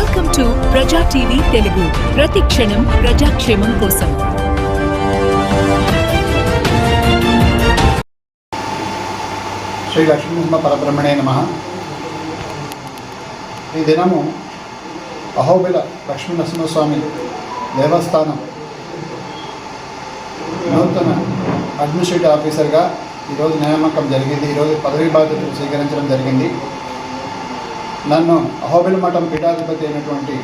Welcome to Praja TV Telugu ప్రతి క్షణం ప్రజాక్షేమం కోసం శ్రీ లక్ష్మీనరసింహ పరబ్రహ్మణే నమ ఈ దినము అహోబిల లక్ష్మీనరసింహస్వామి దేవస్థానం నూతన అడ్మినిస్ట్రేటివ్ ఆఫీసర్గా ఈరోజు నియామకం జరిగింది. ఈరోజు పదవీ బాధ్యతలు స్వీకరించడం జరిగింది. నన్ను అహోబిల మఠం పీఠాధిపతి అయినటువంటి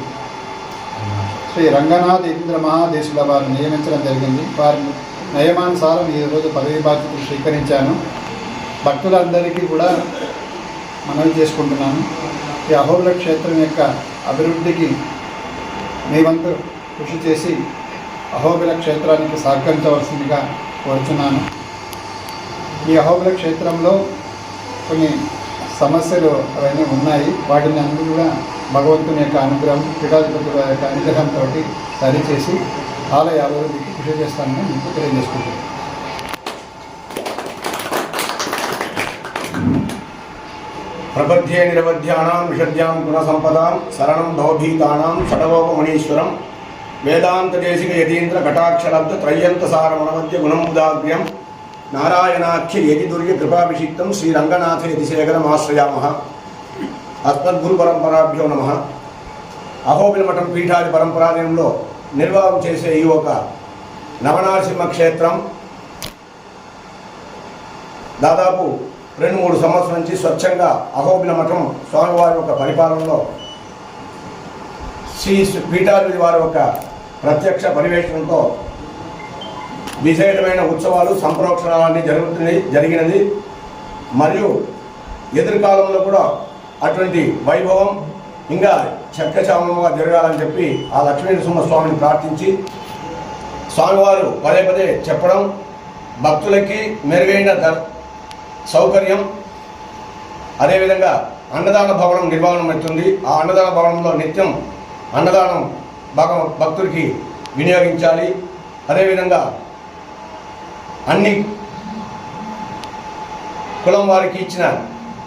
శ్రీ రంగనాథ్ ఇంద్ర మహాదేశుల వారు నియమించడం జరిగింది. వారి నియమానుసారం ఈరోజు పదవి బాధ్యతలు స్వీకరించాను. భక్తులందరికీ కూడా మనవి చేసుకుంటున్నాను. ఈ అహోబుల క్షేత్రం యొక్క అభివృద్ధికి మీ వంతు కృషి చేసి అహోబిల క్షేత్రానికి సహకరించవలసిందిగా కోరుచున్నాను. ఈ అహోబిల క్షేత్రంలో కొన్ని సమస్యలు అవన్నీ ఉన్నాయి. వాటిని అన్ని కూడా భగవంతుని యొక్క అనుగ్రహం క్రీడాధిపతుల యొక్క అనుగ్రహంతో సరిచేసి ఆలయ అభివృద్ధికి కృషి చేస్తానని మీకు తెలియజేసుకుంటున్నాను. ప్రపద్యే నిరవధ్యానాం విషద్యాం గుణసంపదాం శరణం భవభీతానాం షడవోపమణీశ్వరం వేదాంతదేశిక యతీంద్ర ఘటాక్షరబ్ద త్రయ్యంత సారమనమధ్య గుణముదాగ్ర్యం నారాయణాఖ్య యతి దుర్య కృపాభిషిక్తం శ్రీరంగనాథ ఆశ్రయామహ అస్మద్గురు పరంపరాభ్యో నమ. అహోబిలమఠం పీఠాది పరంపరాలయంలో నిర్వాహం చేసే ఈ ఒక నవనారసింహ క్షేత్రం దాదాపు రెండు మూడు సంవత్సరం నుంచి స్వచ్ఛంగా అహోబిల మఠం స్వామివారి యొక్క పరిపాలనలో శ్రీ పీఠాధిపతి వారి యొక్క ప్రత్యక్ష పర్యవేక్షణతో విశేషమైన ఉత్సవాలు సంప్రోక్షణాలన్నీ జరుగుతుంది జరిగినది. మరియు ఎదురుకాలంలో కూడా అటువంటి వైభవం ఇంకా చక్కచామంగా జరగాలని చెప్పి ఆ లక్ష్మీనరసింహ స్వామిని ప్రార్థించి స్వామివారు పదే పదే చెప్పడం భక్తులకి మెరుగైన ద- సౌకర్యం. అదేవిధంగా అన్నదాన భవనం నిర్మాణం అవుతుంది. ఆ అన్నదాన భవనంలో నిత్యం అన్నదానం భగ భక్తుడికి వినియోగించాలి. అదేవిధంగా అన్ని కులం వారికి ఇచ్చిన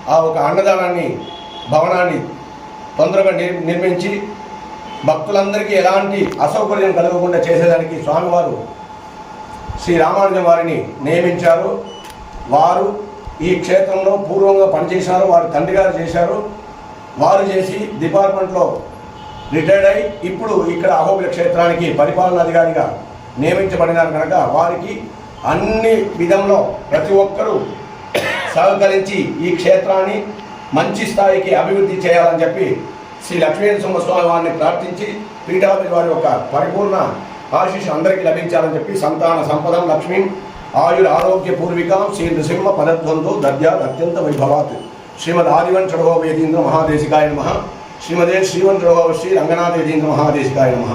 ఆ ఒక అన్నదానాన్ని భవనాన్ని తొందరగా నిర్ నిర్మించి భక్తులందరికీ ఎలాంటి అసౌకర్యం కలగకుండా చేసేదానికి స్వామివారు శ్రీ రామానుజం వారిని నియమించారు. వారు ఈ క్షేత్రంలో పూర్వంగా పనిచేశారు వారి తండ్రి గారు చేశారు. వారు చేసి డిపార్ట్మెంట్లో రిటైర్డ్ అయి ఇప్పుడు ఇక్కడ అహోబిల క్షేత్రానికి పరిపాలనాధికారిగా నియమించబడినారు కనుక వారికి అన్ని విధంలో ప్రతి ఒక్కరూ సహకరించి ఈ క్షేత్రాన్ని మంచి స్థాయికి అభివృద్ధి చేయాలని చెప్పి శ్రీ లక్ష్మీనరసింహ స్వామి వారిని ప్రార్థించి పీఠాధిపతి వారి యొక్క పరిపూర్ణ ఆశీస్సు అందరికీ లభించాలని చెప్పి సంతాన సంపదం లక్ష్మీ ఆయుర ఆరోగ్య పూర్వికాం శ్రీ నృసింహ పదధ్వంతో దద్యాత్ అత్యంత వైభవాత్. శ్రీమద్ ఆదివన్ చడహో మహాదేశికాయ నమ. శ్రీమదే శ్రీవన్ చడహో శ్రీ రంగనాథ యదీంద్ర మహాదేశికాయ నమ.